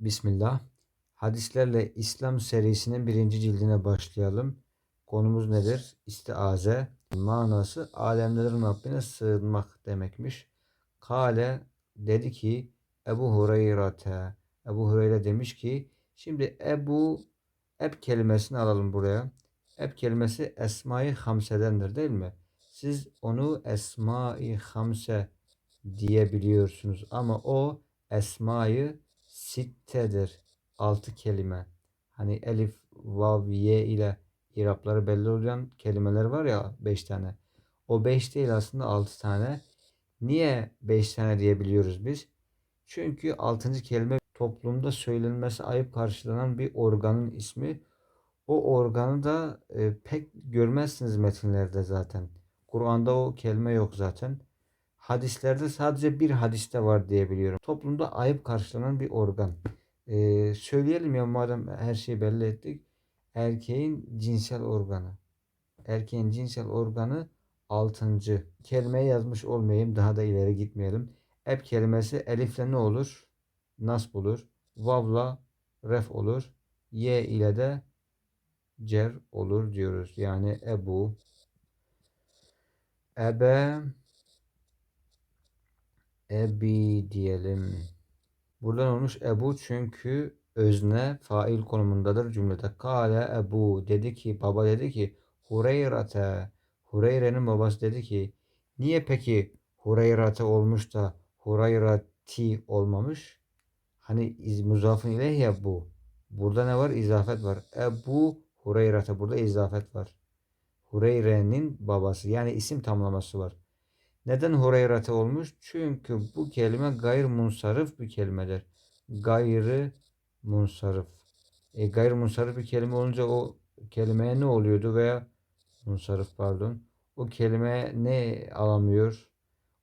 Bismillah. Hadislerle İslam serisinin birinci cildine başlayalım. Konumuz nedir? İstiaze. Manası alemlerin Rabbine sığınmak demekmiş. Kale dedi ki Ebu Hureyre'te. Ebu Hureyre demiş ki şimdi Ebu Eb kelimesini alalım buraya. Eb kelimesi Esma-i Hamse'dendir değil mi? Siz onu Esma-i Hamse diyebiliyorsunuz ama o Esma-i Sittedir. Altı kelime. Hani elif, vav, ye ile irapları belli olan kelimeler var ya beş tane. O beş değil aslında altı tane. Niye beş tane diyebiliyoruz biz? Çünkü altıncı kelime toplumda söylenmesi ayıp karşılanan bir organın ismi. O organı da e, pek görmezsiniz metinlerde zaten. Kur'an'da o kelime yok zaten. Hadislerde sadece bir hadiste var diye biliyorum. Toplumda ayıp karşılanan bir organ. Ee, söyleyelim ya madem her şeyi belli ettik. Erkeğin cinsel organı. Erkeğin cinsel organı altıncı. Kelimeyi yazmış olmayayım. Daha da ileri gitmeyelim. Eb kelimesi elifle ne olur? Nas bulur. Vavla ref olur. Y ile de cer olur diyoruz. Yani ebu, ebe, ebi diyelim. Buradan olmuş Ebu çünkü özne fail konumundadır cümlede. Kale Ebu dedi ki baba dedi ki Hureyre'te Hureyre'nin babası dedi ki niye peki Hureyre'te olmuş da Hureyrati olmamış? Hani muzafın ileyh ya bu. Burada ne var? İzafet var. Ebu Hureyre'te burada izafet var. Hureyre'nin babası yani isim tamlaması var. Neden Hureyre'te olmuş? Çünkü bu kelime gayr munsarif bir kelimedir. Gayrı munsarif. E, gayr munsarif bir kelime olunca o kelimeye ne oluyordu veya munsarif pardon. O kelime ne alamıyor?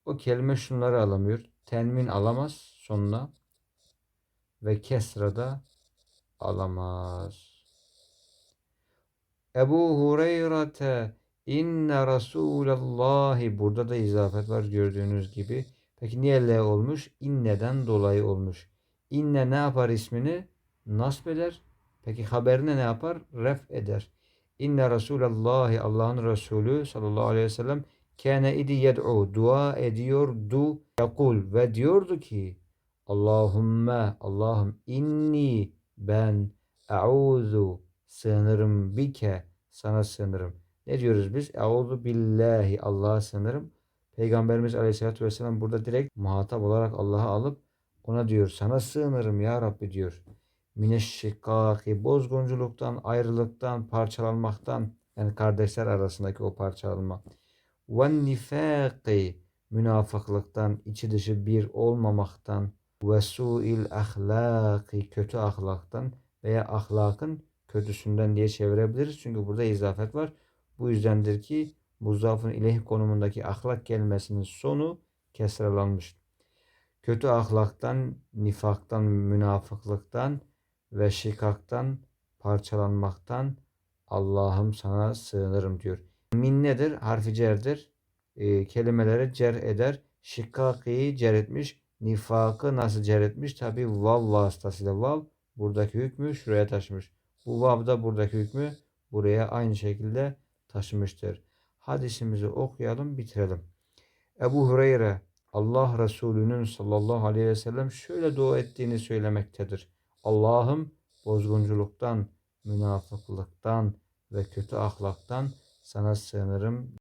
O kelime şunları alamıyor. Tenmin alamaz sonuna ve kesra da alamaz. Ebu Hureyre'te İnne Resulallahi burada da izafet var gördüğünüz gibi. Peki niye L olmuş? İnneden dolayı olmuş. İnne ne yapar ismini? Nasb eder. Peki haberine ne yapar? Ref eder. İnne Resulallahi Allah'ın Resulü sallallahu aleyhi ve sellem kâne idi yed'u dua ediyordu yakul ve diyordu ki Allahümme Allah'ım inni ben e'uzu sığınırım bike sana sığınırım. Ne diyoruz biz? Euzu billahi Allah'a sığınırım. Peygamberimiz Aleyhisselatü Vesselam burada direkt muhatap olarak Allah'a alıp ona diyor sana sığınırım ya Rabbi diyor. Mineşşikâki bozgunculuktan, ayrılıktan, parçalanmaktan yani kardeşler arasındaki o parçalanma. Ve nifâki münafıklıktan, içi dışı bir olmamaktan ve su'il ahlaki kötü ahlaktan veya ahlakın kötüsünden diye çevirebiliriz. Çünkü burada izafet var. Bu yüzdendir ki muzafın ileyh konumundaki ahlak kelimesinin sonu kesralanmış. Kötü ahlaktan, nifaktan, münafıklıktan ve şikaktan, parçalanmaktan Allah'ım sana sığınırım diyor. Min nedir? Harfi cerdir. E, kelimeleri cer eder. Şikakiyi cer etmiş. Nifakı nasıl cer etmiş? Tabi vav vasıtasıyla vav buradaki hükmü şuraya taşımış. Bu vav da buradaki hükmü buraya aynı şekilde taşımıştır. Hadisimizi okuyalım, bitirelim. Ebu Hureyre Allah Resulü'nün sallallahu aleyhi ve sellem şöyle dua ettiğini söylemektedir. Allah'ım bozgunculuktan, münafıklıktan ve kötü ahlaktan sana sığınırım